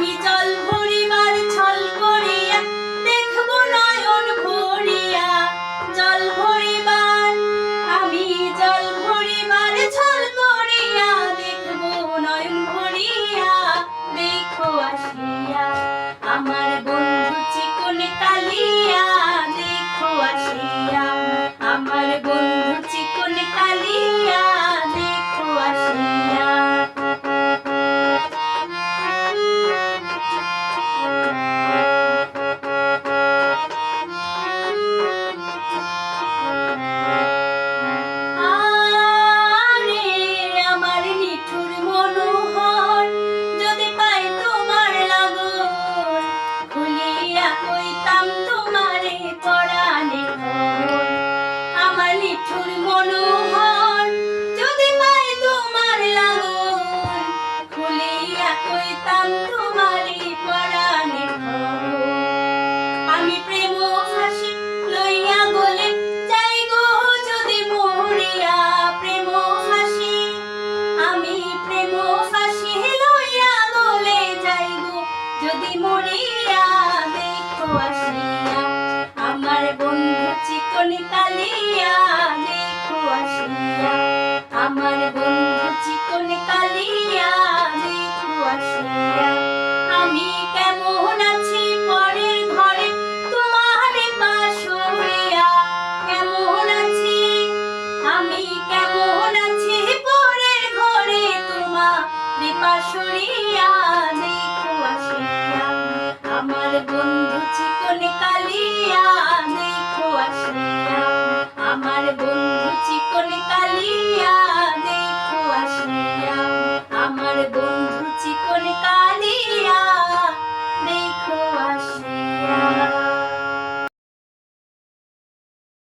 আমি জল ভরিবার ছল করিয়া দেখব নয়ন ভরিয়া। জল নিঠুর মনোহর। যদি পাই তোমার লাগন, খুলিয়া কইতাম তোমারই পরাণে আমি প্রেম হাসি লইয়া গলে যাই গো, যদি মরিয়া প্রেম হাসি আমি প্রেম হাসি লইয়া গলে যাই গো, যদি মরিয়া কৃপা সরিয়া দেখো আমার বন্ধু চিকন